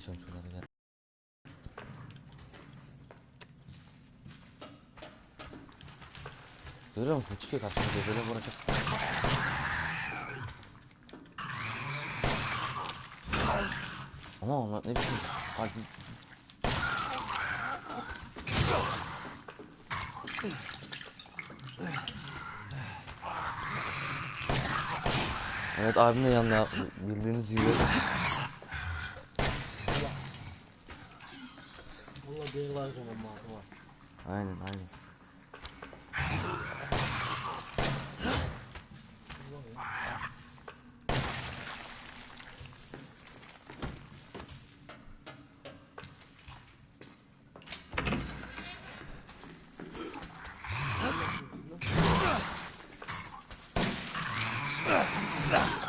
Halledeceğim şunları gel. Görüyor musun? Çıkıyor karşımıza böyle vuracak. Ama onlar ne biçim? Hadi. Evet abim de yanında bildiğiniz gibi. Valla değil var zaman mağdur var. Aynen aynen. Evet,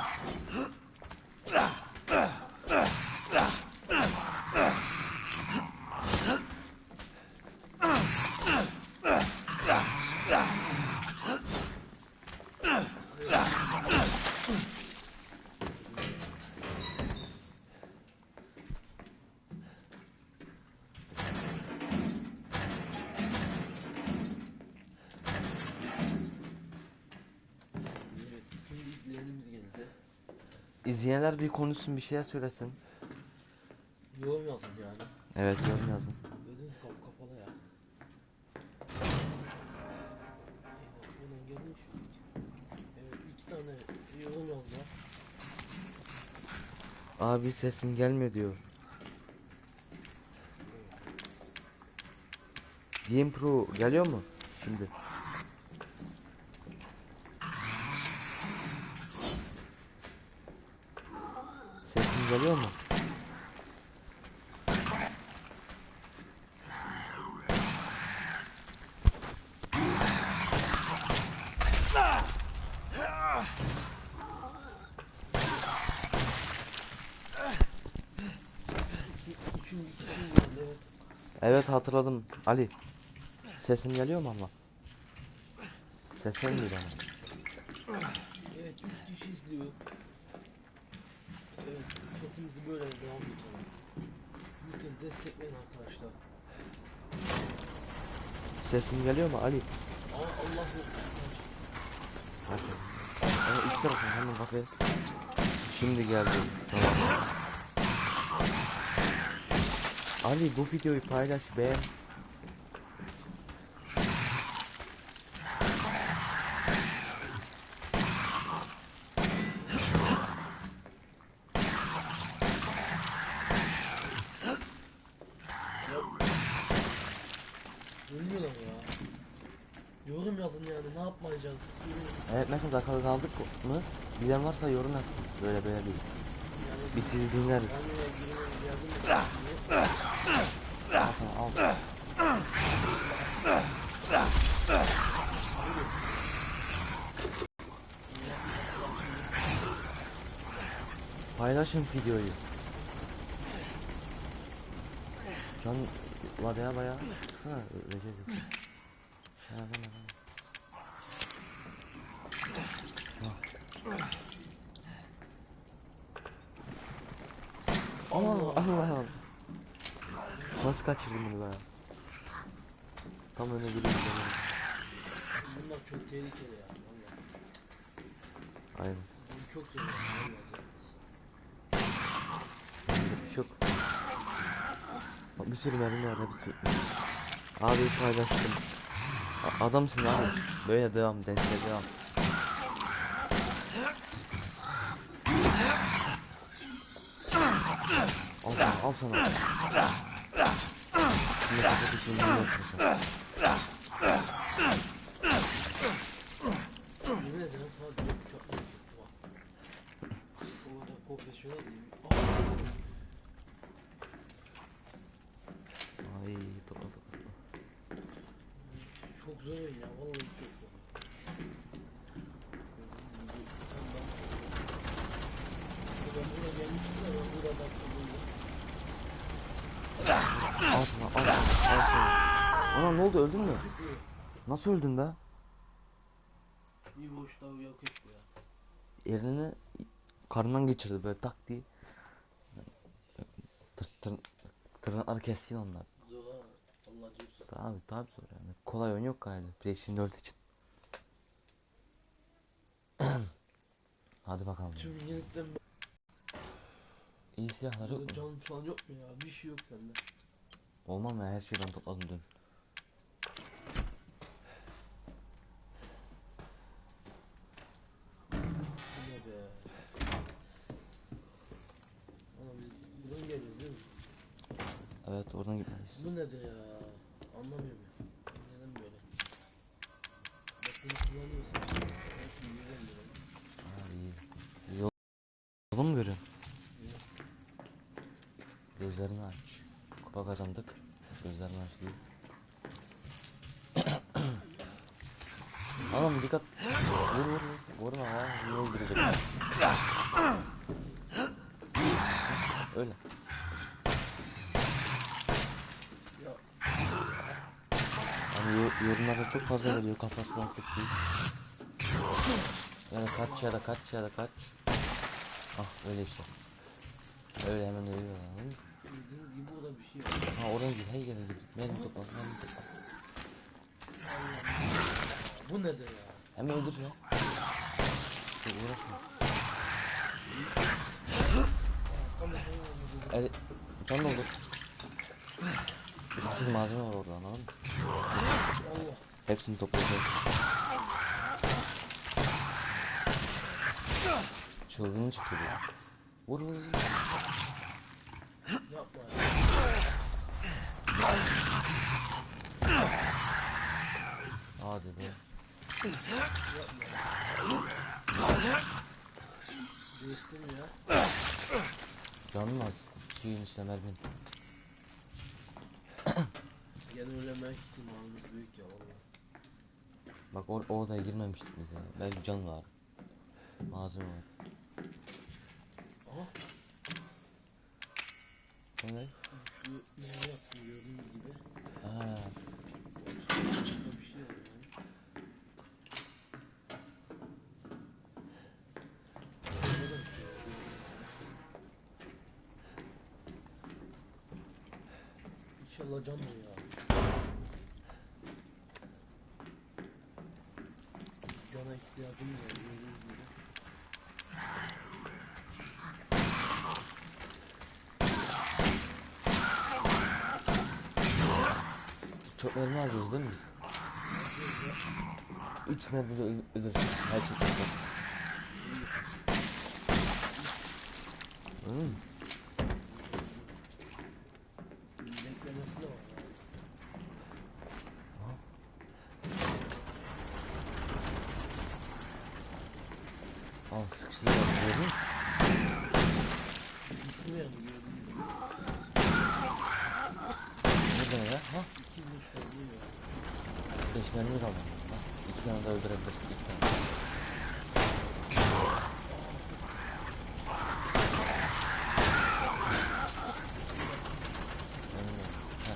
İzleyenler bir konuşsun bir şeyler söylesin. Yorum yazın yani. Evet yorum yazın. Gördüğünüz kapı kapalı ya. Hemen gelmiş. Evet, iki tane yorum yazdılar. Abi sesin gelmiyor diyor. Game Pro geliyor mu şimdi? Geliyor mu? Evet. Hatırladım. Ali. Sesim geliyor mu ama? Ses gelmiyor bana. Evet, üç kişi izliyor. Evet, chatimizi böyle devam ediyoruz. Lütfen destekleyin arkadaşlar. Sesim geliyor mu Ali? Aa, Allah. Hadi. Ama üst tarafım hemen bakayım. Şimdi geldi. Tamam. Ali bu videoyu paylaş beğen. Ölmüyorlar ya. Yorum yazın yani ne yapmayacağız? Yorum. Evet mesela dakika kaldık mı? Bilen varsa yorum yazsın. Böyle böyle değil. Biz sizi dinleriz. Edin. Al. Paylaşın videoyu. Can var ya baya. Ha Recep. Ha bana bana. Allah Allah. Nasıl kaçırdım bunu ben? Tam önüne gidiyorum. Bunlar çok tehlikeli ya. Aynen. Bu çok tehlikeli. Şey yok. Bak bir sürü mermi var hepsi. Abi paylaştım. Adamsın abi. Böyle devam, deste devam. Al sana, al sana. Şimdi kapat için bunu yapmasın. Yemin ederim sadece uçak var. O kadar profesyonel değil. Aa, Ay topla topla. çok zor ya. Vallahi çok zor. Ben buraya gelmiştim de ben burada baktım. Al sana, al sana, al sana. Ana ne oldu öldün mü? Nasıl öldün be? Bir boşluğa yok etti ya. Elini karnından geçirdi böyle tak diye. tır, tır, tırnakları keskin onlar. Zor. Allah diyorsun. Tabi tabi zor yani. Kolay oyun yok galiba. PlayStation 4 için. Hadi bakalım. Tüm yenikten İyi silahlar yok mu? can falan yok mu ya? Bir şey yok sende. Olmam ya her şeyi ben topladım dün. Evet oradan gitmeliyiz. Bu nedir ya? Anlamıyorum ya. Neden böyle? Bak bunu kullanıyorsun. Belki yürüyorum bunu. Ha iyi. Yol... Yolu mu görüyorsun? İyi. Gözlerini aç. Kupa kazandık. Gözlerini aç diye. Oğlum dikkat. Vur vur vur. Vurma ya. Niye öldürecek? Öyle. Hani yo- yorumlarda çok fazla geliyor kafasından sıktığı. Ya da kaç ya da kaç ya da kaç. Ah öyle işte. Öyle hemen ölüyor anladın mı? bildiğiniz gibi orada bir şey oradan gir, hey gelin gir. Benim topla, benim topla. Bu nedir ya? Hemen öldür ya. Çok uğraşma. Tamam tamam. El, can da olur. Bütün malzeme var orada anladın mı? Hepsini toplayacağız. Çılgın çıktı bu. Vur vur vur. Yapma ya. Hadi be. Canın az. Şeyin işte Melvin. Gene öyle ettim ağzımız büyük ya valla. Bak or o odaya girmemiştik biz ya. Belki can var. Malzeme var. Aha ne? şu ne yaptım İnşallah canlı ya. Cana ihtiyacım var gördüğünüz gibi. çok mermi harcıyoruz değil mi biz? Üç mermi de öl- ölür. Her çok güzel. Hmm. Beklemesi de var yani. Al sıkıştı da gördün mü? Bitmiyor mu gördüğünüz gibi. Burada ne ya? Ha? İki vuruş oluyor ya. Beş mermi kaldı. Ha, İki tane daha öldürebiliriz. İki tane. Mermi yok. Ha.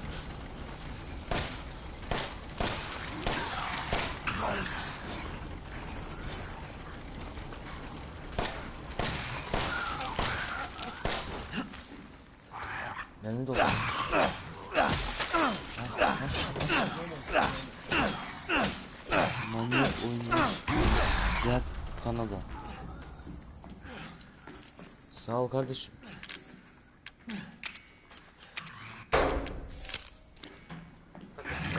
Mermi doldu. Manyak oyuncu. Gel Kanada. Sağ ol kardeşim.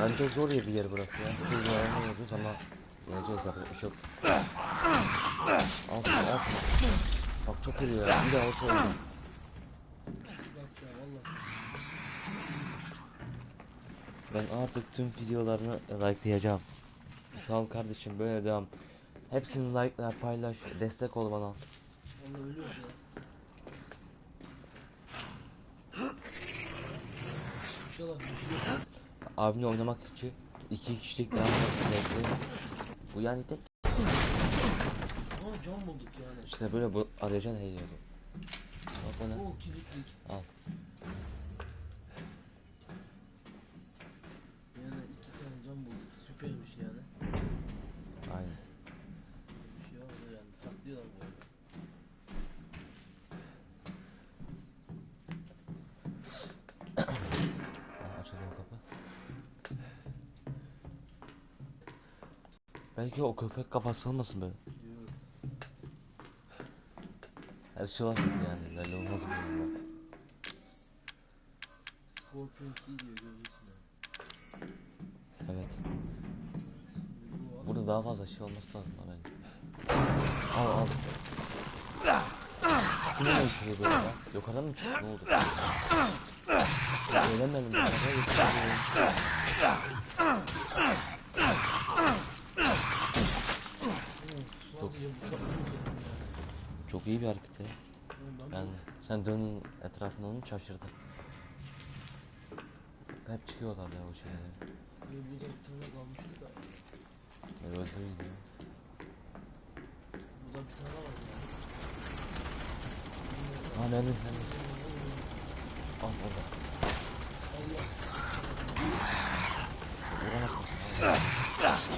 Bence zor ya bir yer burası ya. Çok yaranamıyoruz ama geleceğiz yapacak bir şey yok. Al şunu al şunu. Bak çok iyi ya. Bir daha olsa valla. Ben artık tüm videolarını likelayacağım. Sağ ol kardeşim böyle devam. Hepsini like'la paylaş destek ol bana. Şey yok. Abimle oynamak için iki kişilik daha zevkli. Bu yani tek Ama can bulduk yani. işte böyle bu arayacaksın heyecanı. Bak o ne? O kilitlik. Al. Yani iki tane can bulduk. Süpermiş yani. Aynen. Bir şey olmadı yani. Saklıyorlar bu arada. Belki o köpek kafası olmasın. Yok. Her şey var yani. Belli olmaz bu durumda. Scorpion Key diyor görüyorsun. Evet. Burada daha fazla şey olması lazım bence. Al al. Kime ne çıkıyor böyle ya? Yukarıdan mı çıktı? Ne oldu? Eğlenmedim. ben. Arabaya geçiyorum. Of, sadece bu çok büyük ya. Çok iyi bir hareket ya. Yani sen dönün etrafında onu şaşırdı. Hep çıkıyorlar ya o şeyler. Ve burada bir tane kalmıştı da. Böyle öldürüyor ya. Burada bir tane var ya. Ha mermi mermi. Al orada. Allah. Vuramazsın.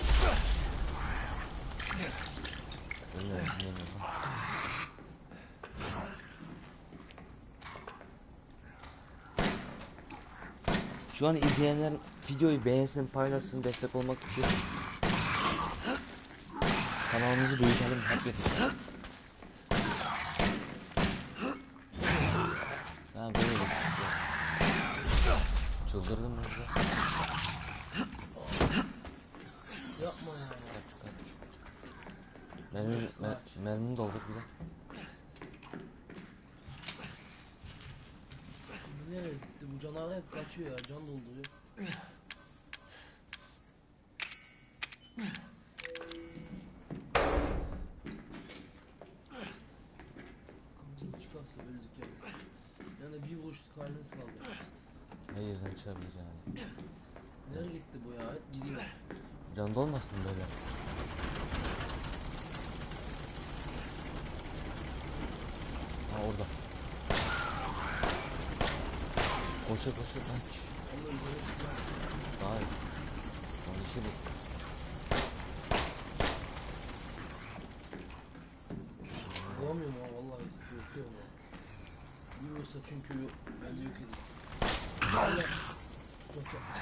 Ölmüyorum, bilmiyorum. Şu an izleyenler videoyu beğensin, paylaşsın, destek olmak için kanalımızı büyütelim hep birlikte. Ha böyle bir şey. Çıldırdım ben de. Yapma ya. Kaç kaç. Mermi, mer, mermimi doldur bir de. Bu nereye gitti? Bu canavar hep kaçıyor ya. Can dolduruyor. Kafasını çıkarsa öldük ya. Yani halimiz kaldı. Hayır sen çıkamayacağım. Nereye gitti bu ya? Gidiyor. Can dolmasın böyle. Ha orada. Koşa koşa kaç. Hayır. Onun işi bu. Bulamıyorum ha vallahi korkuyorum ha. Bir vursa çünkü. Ben yok edeyim. Ya.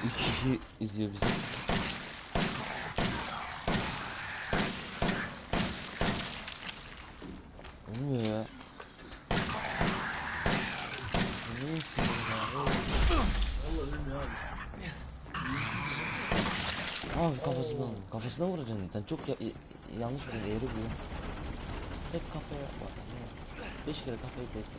Üç kişi izliyor bizi. Olmuyor ya. Ne istiyorsun ya? Vallahi ölmüyor abi. Kafasına kafasına vuracaksın sen çok ya, yanlış bir eğri bu. Hep kafaya bak. Beş kere kafayı kestin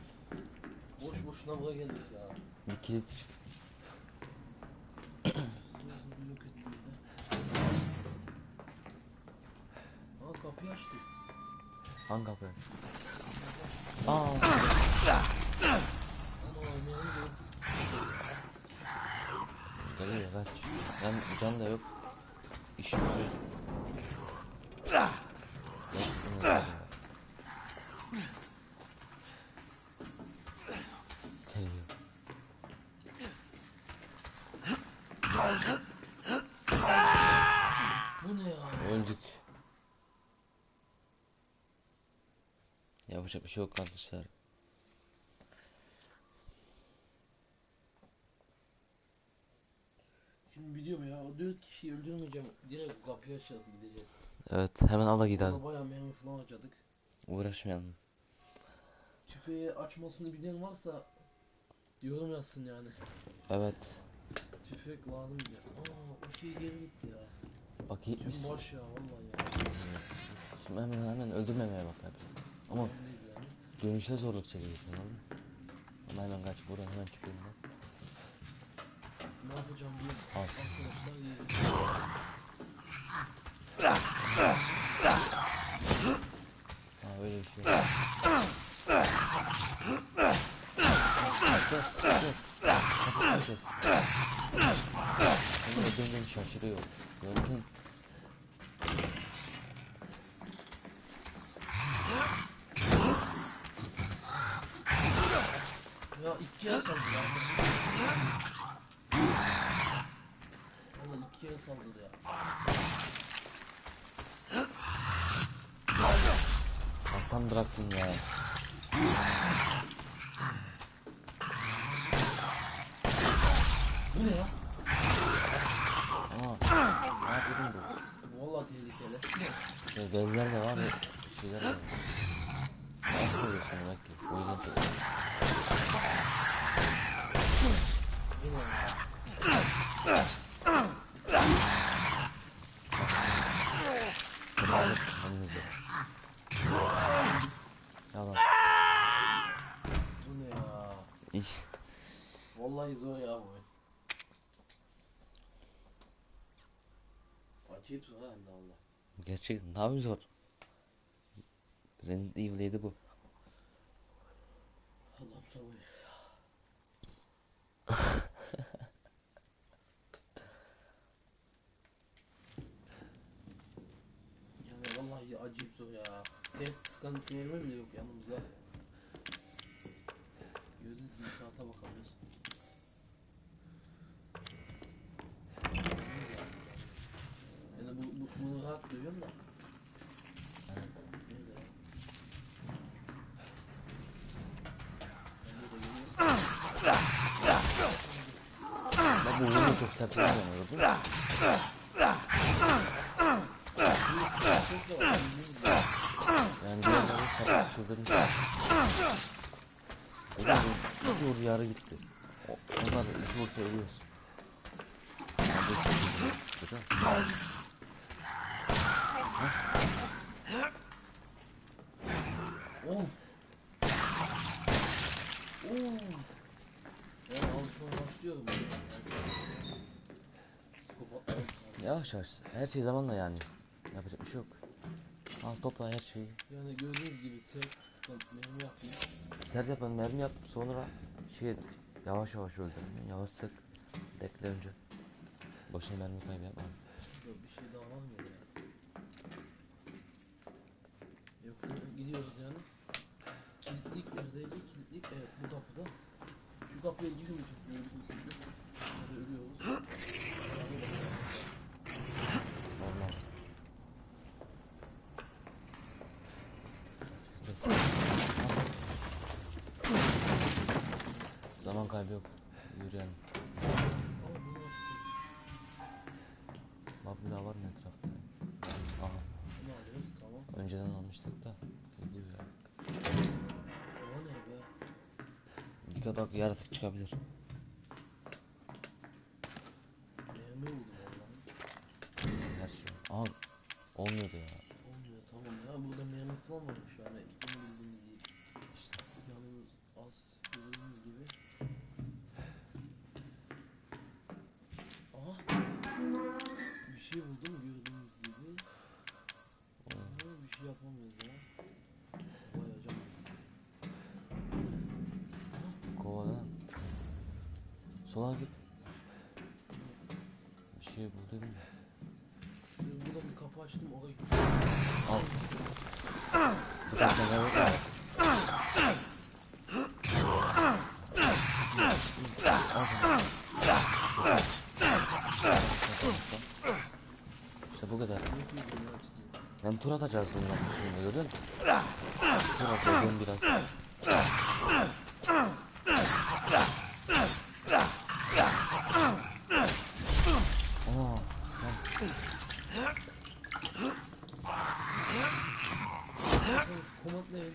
Boş boşuna buraya geldik ya. De. Aa kapıyı açtı. Hangi kapı? Aa. Oldu? Geliyor kaç. Can, can da yok. İşim yok. Yok, bunu da yok. Geliyor. Bu ne ya? Öldük. Yapacak bir şey yok arkadaşlar. Şimdi biliyorum ya o dört kişiyi öldürmeyeceğim. Direkt kapıyı açacağız gideceğiz. Evet hemen ala gidelim. Valla bayağı mermi falan harcadık. Uğraşmayalım. Tüfeği açmasını bilen varsa yorum yazsın yani. Evet. Tüfek lazım ya. Aa o şey geri gitti ya. Bak gitmiş. Tüm boş ya vallahi ya. Şimdi hemen hemen öldürmemeye bak hep. Ama Önemli değil yani. dönüşte zorluk çekiyorsun oğlum. Ama hemen kaç buradan hemen çıkıyorum ben. Ne yapacağım bilmiyorum. Al. Arkadaşlar geliyor. Ha öyle bir şey. yok. Kes, kes. Kapıyı kes. Seni öldürdüğün şaşırıyor. Gördün. Ya ikiye saldı ya. Valla ikiye saldı ya. Tam bıraktın ya. Bu ne ya? Aa. Ne yapıyordun bu? Valla tehlikeli. Şey, devler de var ya. Şeyler de var. Nasıl oluyorsun demek ki? O yüzden çok... Yalan. Bu ne ya? İş. Vallahi zor ya bu oyun. Acayip zor hem de valla. Gerçekten daha mı zor? Resident Evil'ydi bu. Allah'ım sabır. yani vallahi acayip zor ya. Tek sıkan sinirimi bile yok yanımızda. Gördüğünüz gibi saate bakamıyoruz. Yani bu, bu, bunu rahat duyuyorum da. Bak bu vurma çok sert Yani diğerleri sert çıldırmış. O da bir- iki vur yarı gitti. O, onlar iki vursa ölüyoruz. Of. Of. Ben alışmaya. Psikopatlar. Yavaş yavaş. Her şey zamanla yani. Yapacak bir şey yok. Al topla her şeyi. Yani gördüğünüz gibi sert mermi yapayım. Sert yapalım mermi yap sonra şey yavaş yavaş öldür. Yavaş sık. Bekle önce. Boşuna mermi kaybı yapma. Yok bir şey daha var mı ya? Yok gidiyoruz yani. Kilitlik neredeydi? Kilitlik evet bu kapıda. Şu kapıya girmeyeceğiz gördüğünüz gibi. Hadi ölüyoruz. Da. Gidiyor ya. O ne be? Dikkat bak yaratık çıkabilir. Mermi buldum vallahi. Her şey. Aha. Olmuyordu ya. Olmuyor tamam ya burada falan varmış yani Sola git. Bir şey bul dedim ya. Şimdi burada bir kapı açtım oraya Al. Bıçakla kaybet ya. Al sana. İşte bu kadar. Hem tur atacaksın bak şimdi gördün mü? Tur atacağım biraz. Aa, Komutlayın.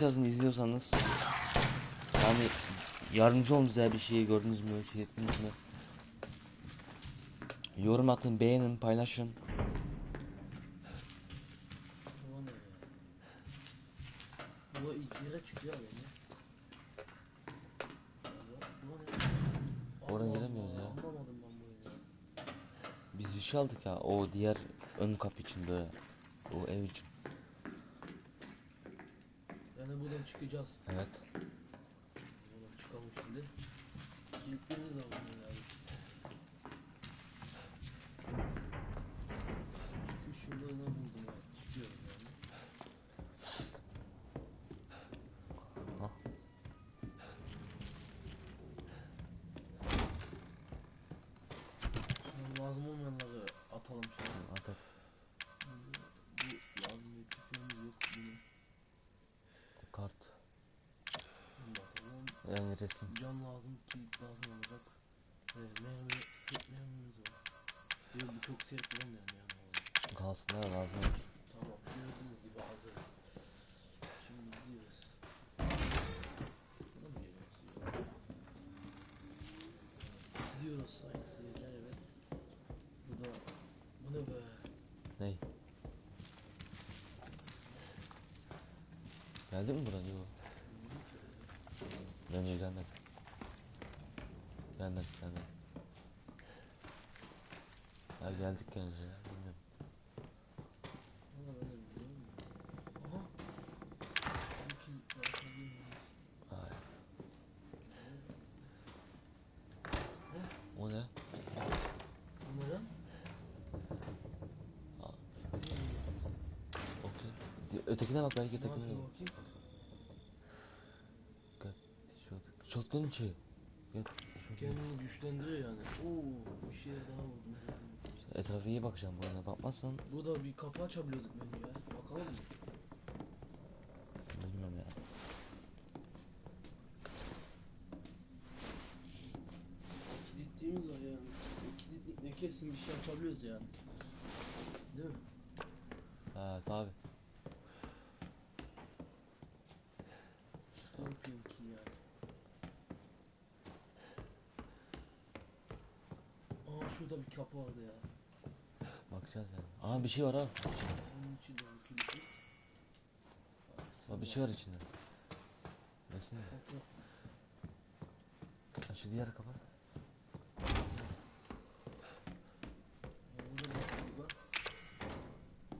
Yazın izliyorsanız. Yani yardımcı olun bize bir şey gördünüz mü, şey ettiniz mi? Yorum atın, beğenin, paylaşın. Bu giremiyoruz ya. Biz bir şey aldık ya, o diğer ön kapı için böyle. O ev için. Yani buradan çıkacağız. Evet. Buradan çıkalım şimdi. Kilitlerimiz var bunun Yani resim. Can lazım, kilit lazım olacak. Ve mermi, mermimiz var. Diyor bu çok sert bulamıyorum yani. vallahi. Kalsın ha lazım. Tamam, gördüğünüz gibi hazırız. Şimdi gidiyoruz. Buna mı geliyoruz? Gidiyoruz sayın seyirciler evet. Bu da, bu ne be? Ney? Geldi mi buraya? Bence gelmedi. Gelmedi gelmedi. Ya geldik gelince ya bilmiyorum. Ne? Steam. Okey. Ötekine bak belki Ne ötekine bakayım? İçi. Gel. shotgun. Kendini güçlendiriyor yani. Oo, bir şeye daha vurdum. Etrafa iyi bakacağım bu arada. Bakmazsan Bu da bir kapı açabiliyorduk bence ya. Bakalım mı? bilmiyorum ya. Kilitliğimiz var yani. O Kilitlik ne kesin bir şey açabiliyoruz yani. Değil mi? Ha tabi. Scorpion key yani. Aa şurada bir kapı vardı ya. Bakacağız yani. Aa bir şey var ha. İçinde kilitlik. Bak bir şey var içinde. Ha şu diğer kafa. Burada bir kapı var.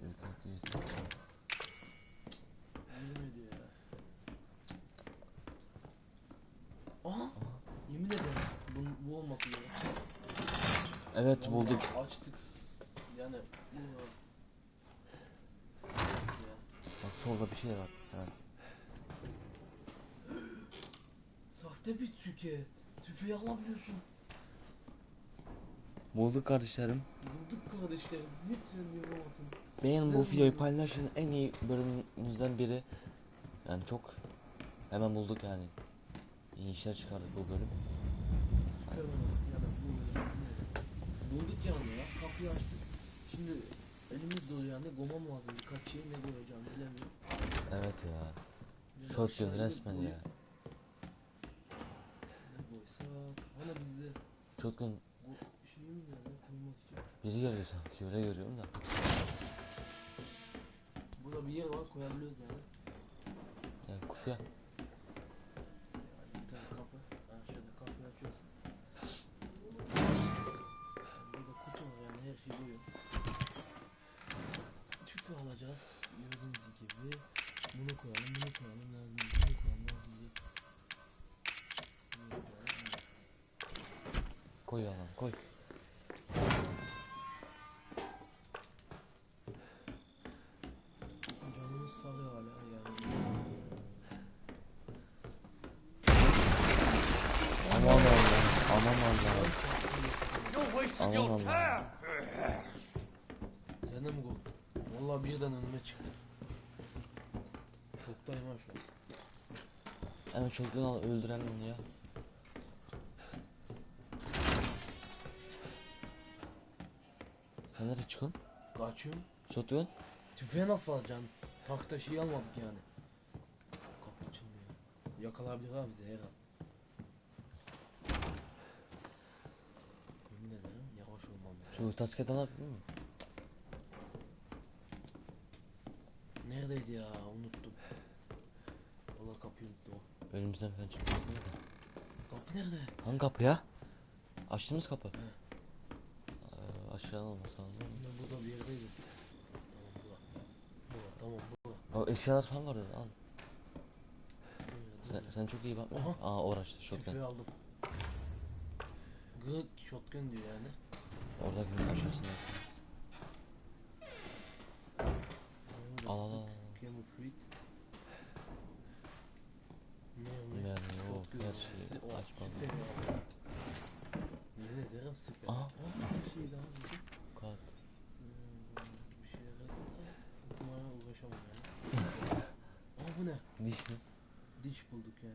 Yok yok yüzde. Yemin ediyor ya. Aha! Yemin ederim. Bu, bu olmasın ya. Evet bulduk. Açtık. Yani. Bak solda bir şey var. Ha. Sahte bir tüket. Tüfeği alabiliyorsun. Bulduk kardeşlerim. Bulduk kardeşlerim. Lütfen yorulmasın. Beğenin bu videoyu paylaşın. En iyi bölümümüzden biri. Yani çok hemen bulduk yani. İyi işler çıkardık bu bölüm. Ya da bu Bulduk yani ya. Kapıyı açtık. Şimdi elimiz dolu yani. Gomam lazım birkaç şey. Ne koyacağım bilemiyorum. Evet ya. Yani aşağıya resmen koyup ya. Ne koysak? Hani bizde Shotgun bu şeyimiz ne lan koymak için. biri görüyor sanki öyle görüyorum da. Burada bir yer var koyabiliyoruz yani. Yani kutuya. Şey koyuyor. Tüpü alacağız. Gördüğünüz gibi. Bunu koyalım, bunu koyalım, lazım, bunu koyalım, lazım. Bunu koyalım. Koy yalan koy. Canımız sarıyor hala yani. Aman Allah. Aman Allah. You're wasting Aman your Allah. time. Sen de mi korktun? Vallahi birden önüme çıktı. Şoktayım ha şu an. Hemen shotgun al öldürelim onu ya. Sen nereye çıkıyorsun? Kaçıyorum. Shotgun? Tüfeği nasıl alacaksın? Takta şey almadık yani. Kapı açılmıyor. Yakalayabilir abi bizi her an. Yemin ederim yavaş olmam lazım. Şu tasket alabilir miyim? Neredeydi ya unuttum. Valla kapıyı unuttum. Önümüzden falan çıkıyor. Kapı nerede? Hangi kapı ya? Açtığımız kapı. He. Ee, aşağıdan olması lazım. Ben burada bir yerdeydi. Tamam bura. Bura tamam bura. Bak eşyalar falan var orada al. Sen, sen çok iyi bakma. Aha. Aa uğraştı shotgun. Tüfeği aldım. Gık shotgun diyor yani. Oradakinin aşağısında. Al al al. al. Camel Fruit. Ne Yani o? o Shotgun her mermisi, şeyi o açmadım. süper ya. Yemin ederim süper. Aha. Şey. Hmm, şey bu ne? Diş mi? Diş bulduk yani.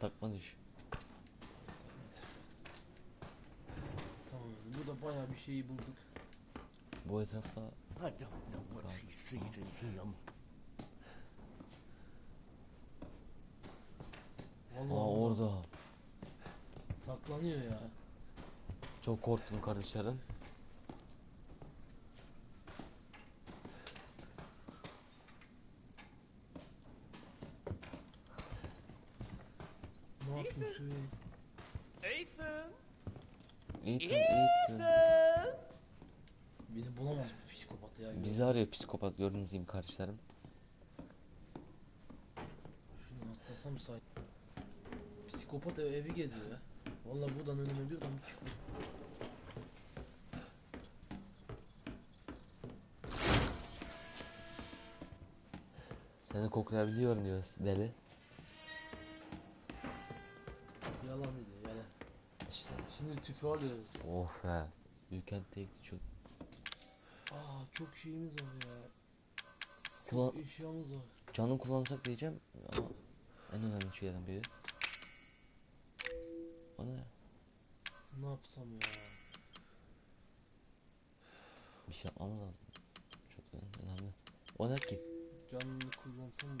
Takma düş. Tamam. Burada bayağı bir şeyi bulduk. Bu etrafta I don't know Aa orada. saklanıyor ya. Çok korktum kardeşlerim. Ne söyleyeyim. Ethan! Ethan, Ethan. Beni bulamaz bu psikopat ya. Bizi arıyor psikopat gördüğünüz gibi kardeşlerim. Şunu atlasam say. Psikopat ev, evi geziyor ya. Vallahi buradan önüme bir adam çıkıyor. Seni koklayabiliyorum diyor deli. Yalan dedi yalan. İşte. Şimdi tüfeği alıyoruz. Of he. You can take the. Aa çok şeyimiz var ya. Çok eşyamız var. canım kullansak diyeceğim ama en önemli şeylerden biri. O ne? Ne yapsam ya. Bir şey yapmamız lazım. Çok önemli. O ne ki? Canını kullansam mı?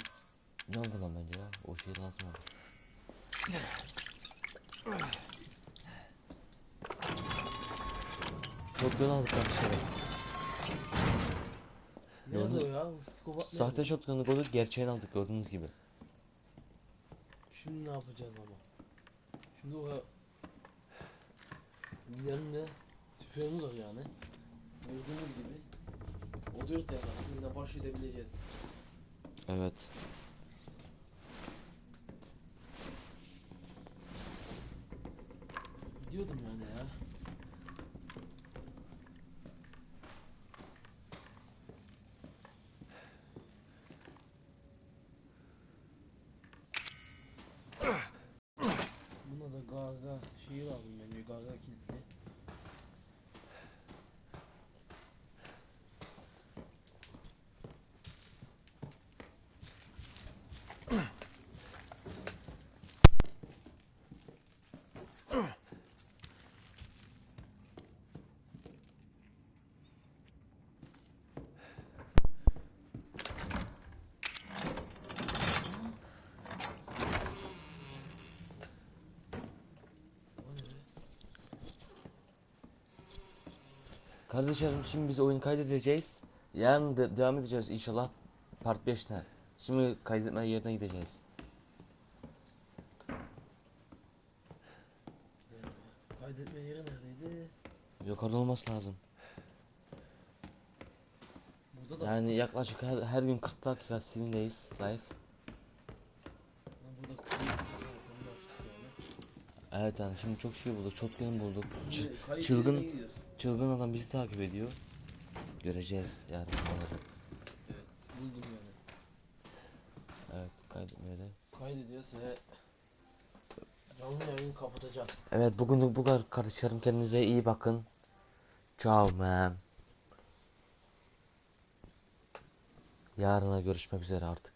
Can kullan bence ya. O şey lazım olur. Shotgun aldık kardeşlerim. Nerede Gördün- o ya? O psikopat nerede? Sahte shotgun'u koyduk gerçeğini aldık gördüğünüz gibi. Şimdi ne yapacağız ama? Şimdi o gidelim de tüfeğimiz var yani. Gördüğünüz gibi. O dört tane aslında baş edebileceğiz. Evet. Gidiyordum yani ya. Buna da gaga şeyi lazım bence gaga kilitli. O ne be? Kardeşlerim şimdi biz oyunu kaydedeceğiz. Yarın de- devam edeceğiz inşallah part 5'te. Şimdi kaydetme yerine gideceğiz. Kaydetme yeri neredeydi? Yukarıda olması lazım. Burada da Yani yaklaşık her, her gün 40 dakika sizinleyiz live. Ha, burada kayıt Ha, onu da açtık yani. Evet yani şimdi çok şey bulduk. Shotgun bulduk. Ç- çılgın- çılgın adam bizi takip ediyor. Göreceğiz yarın onları. Evet buldum yani. Evet kaydetme yeri. Kaydediyoruz ve canlı yayını kapatacağız. Evet bugünlük bu kadar kardeşlerim kendinize iyi bakın. Ciao man. Yarına görüşmek üzere artık.